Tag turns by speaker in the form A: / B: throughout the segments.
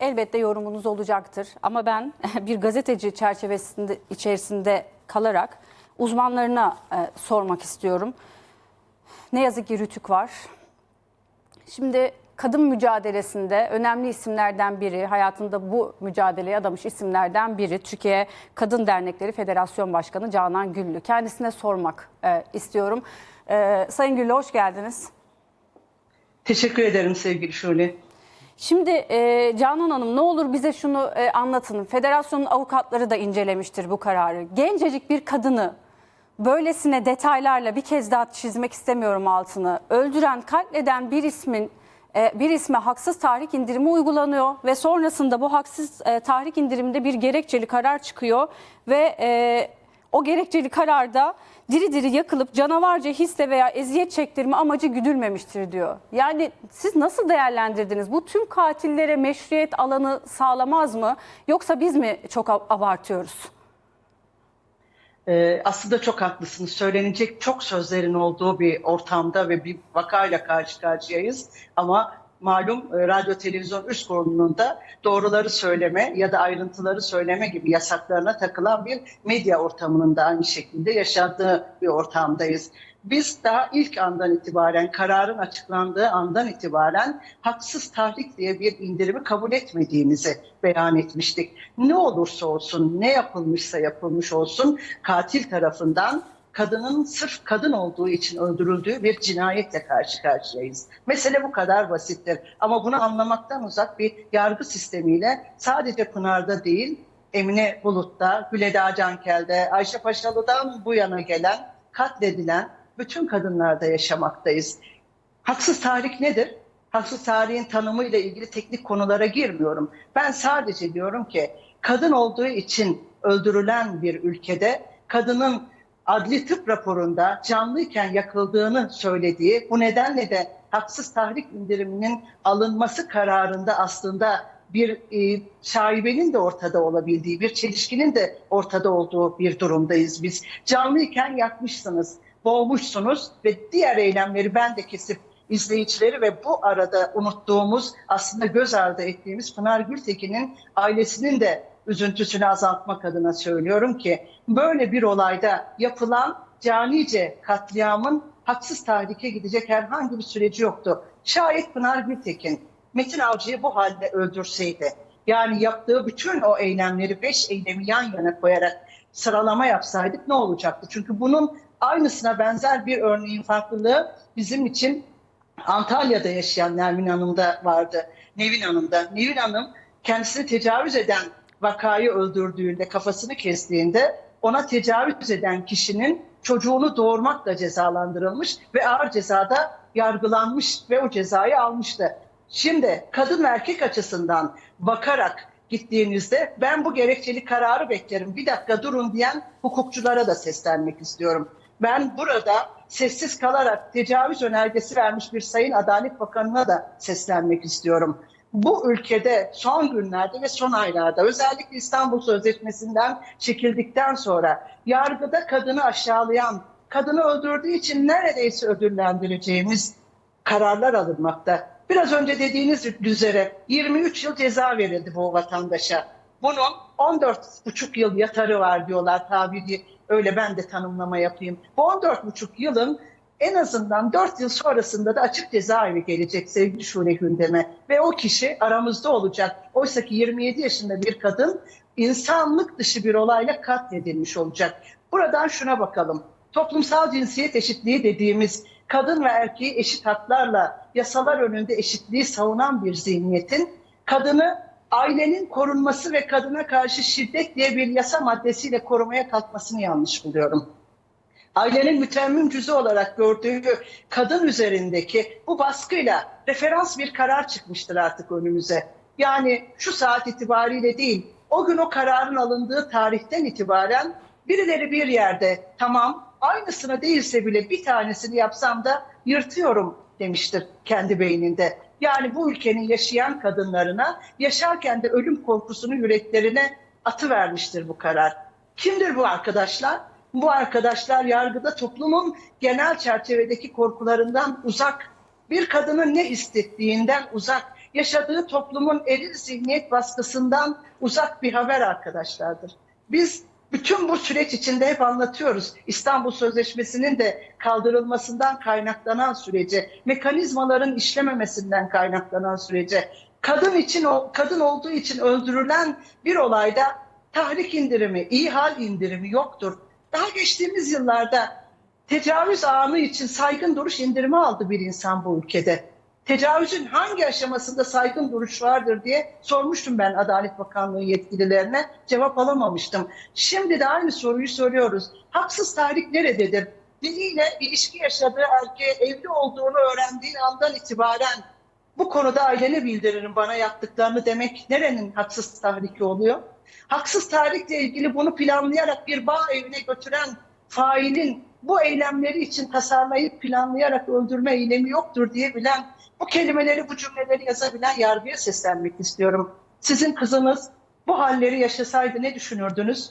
A: elbette yorumunuz olacaktır. Ama ben bir gazeteci çerçevesinde içerisinde kalarak uzmanlarına e, sormak istiyorum. Ne yazık ki Rütük var. Şimdi kadın mücadelesinde önemli isimlerden biri, hayatında bu mücadeleye adamış isimlerden biri Türkiye Kadın Dernekleri Federasyon Başkanı Canan Güllü. Kendisine sormak e, istiyorum. E, Sayın Güllü hoş geldiniz.
B: Teşekkür ederim sevgili Şule.
A: Şimdi e, Canan Hanım ne olur bize şunu e, anlatın. Federasyonun avukatları da incelemiştir bu kararı. Gencecik bir kadını böylesine detaylarla bir kez daha çizmek istemiyorum altını. Öldüren, katleden bir ismin e, bir isme haksız tahrik indirimi uygulanıyor ve sonrasında bu haksız e, tahrik indiriminde bir gerekçeli karar çıkıyor ve e, o gerekçeli kararda diri diri yakılıp canavarca hisse veya eziyet çektirme amacı güdülmemiştir diyor. Yani siz nasıl değerlendirdiniz? Bu tüm katillere meşruiyet alanı sağlamaz mı? Yoksa biz mi çok ab- abartıyoruz?
B: Ee, aslında çok haklısınız. Söylenecek çok sözlerin olduğu bir ortamda ve bir vakayla karşı karşıyayız. Ama malum e, radyo televizyon üst kurulunda doğruları söyleme ya da ayrıntıları söyleme gibi yasaklarına takılan bir medya ortamının da aynı şekilde yaşadığı bir ortamdayız. Biz daha ilk andan itibaren, kararın açıklandığı andan itibaren haksız tahrik diye bir indirimi kabul etmediğimizi beyan etmiştik. Ne olursa olsun, ne yapılmışsa yapılmış olsun katil tarafından kadının sırf kadın olduğu için öldürüldüğü bir cinayetle karşı karşıyayız. Mesele bu kadar basittir. Ama bunu anlamaktan uzak bir yargı sistemiyle sadece Pınar'da değil, Emine Bulut'ta, Güleda Cankel'de, Ayşe Paşalı'dan bu yana gelen, katledilen bütün kadınlarda yaşamaktayız. Haksız tahrik nedir? Haksız tahriğin tanımı ile ilgili teknik konulara girmiyorum. Ben sadece diyorum ki kadın olduğu için öldürülen bir ülkede kadının adli tıp raporunda canlıyken yakıldığını söylediği bu nedenle de haksız tahrik indiriminin alınması kararında aslında bir e, şaibenin de ortada olabildiği, bir çelişkinin de ortada olduğu bir durumdayız biz. Canlıyken yakmışsınız, boğmuşsunuz ve diğer eylemleri ben de kesip izleyicileri ve bu arada unuttuğumuz aslında göz ardı ettiğimiz Pınar Gültekin'in ailesinin de üzüntüsünü azaltmak adına söylüyorum ki böyle bir olayda yapılan canice katliamın haksız tahrike gidecek herhangi bir süreci yoktu. Şayet Pınar Gültekin Metin Avcı'yı bu halde öldürseydi yani yaptığı bütün o eylemleri beş eylemi yan yana koyarak sıralama yapsaydık ne olacaktı? Çünkü bunun aynısına benzer bir örneğin farklılığı bizim için Antalya'da yaşayan Nermin Hanım'da vardı. Nevin Hanım'da. Nevin Hanım kendisini tecavüz eden vakayı öldürdüğünde, kafasını kestiğinde ona tecavüz eden kişinin çocuğunu doğurmakla cezalandırılmış ve ağır cezada yargılanmış ve o cezayı almıştı. Şimdi kadın erkek açısından bakarak gittiğinizde ben bu gerekçeli kararı beklerim. Bir dakika durun diyen hukukçulara da seslenmek istiyorum. Ben burada sessiz kalarak tecavüz önergesi vermiş bir Sayın Adalet Bakanı'na da seslenmek istiyorum. Bu ülkede son günlerde ve son aylarda özellikle İstanbul Sözleşmesi'nden çekildikten sonra yargıda kadını aşağılayan, kadını öldürdüğü için neredeyse ödüllendireceğimiz kararlar alınmakta. Biraz önce dediğiniz üzere 23 yıl ceza verildi bu vatandaşa. Bunun 14,5 yıl yatarı var diyorlar tabiri öyle ben de tanımlama yapayım. Bu 14,5 yılın en azından 4 yıl sonrasında da açık cezaevi gelecek sevgili Şule gündeme. Ve o kişi aramızda olacak. Oysa ki 27 yaşında bir kadın insanlık dışı bir olayla katledilmiş olacak. Buradan şuna bakalım. Toplumsal cinsiyet eşitliği dediğimiz kadın ve erkeği eşit haklarla yasalar önünde eşitliği savunan bir zihniyetin kadını ailenin korunması ve kadına karşı şiddet diye bir yasa maddesiyle korumaya kalkmasını yanlış buluyorum. Ailenin mütemmim cüzü olarak gördüğü kadın üzerindeki bu baskıyla referans bir karar çıkmıştır artık önümüze. Yani şu saat itibariyle değil, o gün o kararın alındığı tarihten itibaren birileri bir yerde tamam aynısını değilse bile bir tanesini yapsam da yırtıyorum demiştir kendi beyninde. Yani bu ülkenin yaşayan kadınlarına yaşarken de ölüm korkusunu yüreklerine atı vermiştir bu karar. Kimdir bu arkadaşlar? Bu arkadaşlar yargıda toplumun genel çerçevedeki korkularından uzak, bir kadının ne hissettiğinden uzak, yaşadığı toplumun eril zihniyet baskısından uzak bir haber arkadaşlardır. Biz bütün bu süreç içinde hep anlatıyoruz. İstanbul Sözleşmesi'nin de kaldırılmasından kaynaklanan sürece, mekanizmaların işlememesinden kaynaklanan sürece, kadın için kadın olduğu için öldürülen bir olayda tahrik indirimi, ihal indirimi yoktur. Daha geçtiğimiz yıllarda tecavüz anı için saygın duruş indirimi aldı bir insan bu ülkede. Tecavüzün hangi aşamasında saygın duruş vardır diye sormuştum ben Adalet Bakanlığı yetkililerine. Cevap alamamıştım. Şimdi de aynı soruyu soruyoruz. Haksız tahrik nerededir? Biriyle ilişki yaşadığı erkeğe evli olduğunu öğrendiği andan itibaren bu konuda ailene bildiririm bana yaptıklarını demek nerenin haksız tahriki oluyor? Haksız tahrikle ilgili bunu planlayarak bir bağ evine götüren failin bu eylemleri için tasarlayıp planlayarak öldürme eylemi yoktur diyebilen, bu kelimeleri, bu cümleleri yazabilen yargıya seslenmek istiyorum. Sizin kızınız bu halleri yaşasaydı ne düşünürdünüz?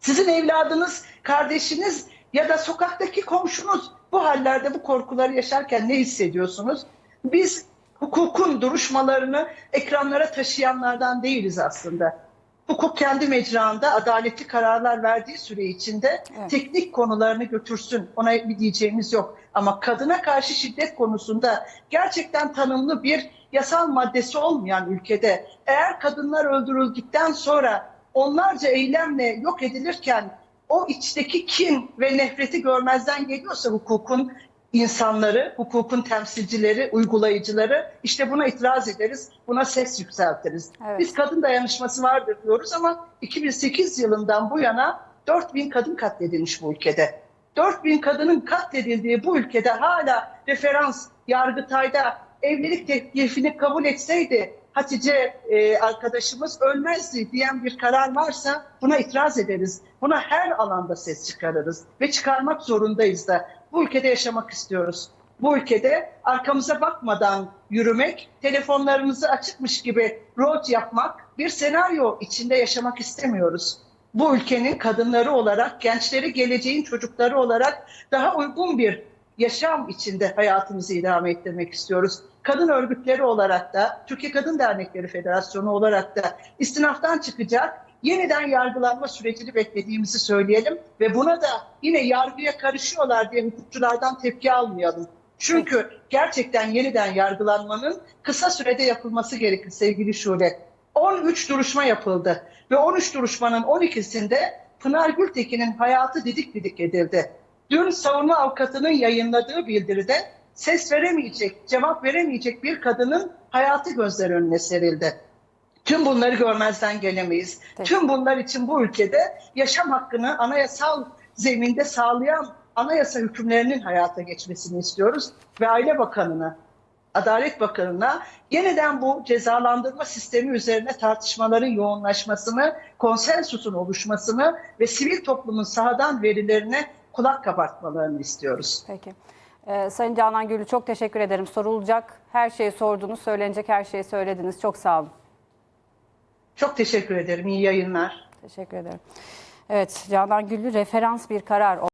B: Sizin evladınız, kardeşiniz ya da sokaktaki komşunuz bu hallerde bu korkuları yaşarken ne hissediyorsunuz? Biz hukukun duruşmalarını ekranlara taşıyanlardan değiliz aslında. Hukuk kendi mecraında adaletli kararlar verdiği süre içinde
A: Evet.
B: teknik konularını götürsün. Ona bir diyeceğimiz yok. Ama kadına karşı şiddet konusunda gerçekten tanımlı bir yasal maddesi olmayan ülkede eğer kadınlar öldürüldükten sonra onlarca eylemle yok edilirken o içteki kin ve nefreti görmezden geliyorsa hukukun insanları, hukukun temsilcileri, uygulayıcıları işte buna itiraz ederiz, buna ses yükseltiriz.
A: Evet.
B: Biz kadın dayanışması vardır diyoruz ama 2008 yılından bu yana 4000 kadın katledilmiş bu ülkede. 4000 kadının katledildiği bu ülkede hala referans Yargıtay'da evlilik teklifini kabul etseydi Hatice e, arkadaşımız ölmezdi diyen bir karar varsa buna itiraz ederiz. Buna her alanda ses çıkarırız ve çıkarmak zorundayız da. Bu ülkede yaşamak istiyoruz. Bu ülkede arkamıza bakmadan yürümek, telefonlarımızı açıkmış gibi rol yapmak, bir senaryo içinde yaşamak istemiyoruz. Bu ülkenin kadınları olarak, gençleri geleceğin çocukları olarak daha uygun bir yaşam içinde hayatımızı idame ettirmek istiyoruz. Kadın örgütleri olarak da, Türkiye Kadın Dernekleri Federasyonu olarak da istinaftan çıkacak, yeniden yargılanma sürecini beklediğimizi söyleyelim ve buna da yine yargıya karışıyorlar diye hukukçulardan tepki almayalım. Çünkü gerçekten yeniden yargılanmanın kısa sürede yapılması gerekir sevgili Şule. 13 duruşma yapıldı ve 13 duruşmanın 12'sinde Pınar Gültekin'in hayatı didik didik edildi. Dün savunma avukatının yayınladığı bildiride ses veremeyecek, cevap veremeyecek bir kadının hayatı gözler önüne serildi. Tüm bunları görmezden gelemeyiz.
A: Peki.
B: Tüm bunlar için bu ülkede yaşam hakkını anayasal zeminde sağlayan anayasa hükümlerinin hayata geçmesini istiyoruz. Ve Aile Bakanı'na, Adalet Bakanı'na yeniden bu cezalandırma sistemi üzerine tartışmaların yoğunlaşmasını, konsensusun oluşmasını ve sivil toplumun sahadan verilerine kulak kabartmalarını istiyoruz.
A: Peki. Ee, Sayın Canan Gülü çok teşekkür ederim. Sorulacak her şeyi sordunuz, söylenecek her şeyi söylediniz. Çok sağ olun.
B: Çok teşekkür ederim. İyi yayınlar.
A: Teşekkür ederim. Evet, Canan Güllü referans bir karar.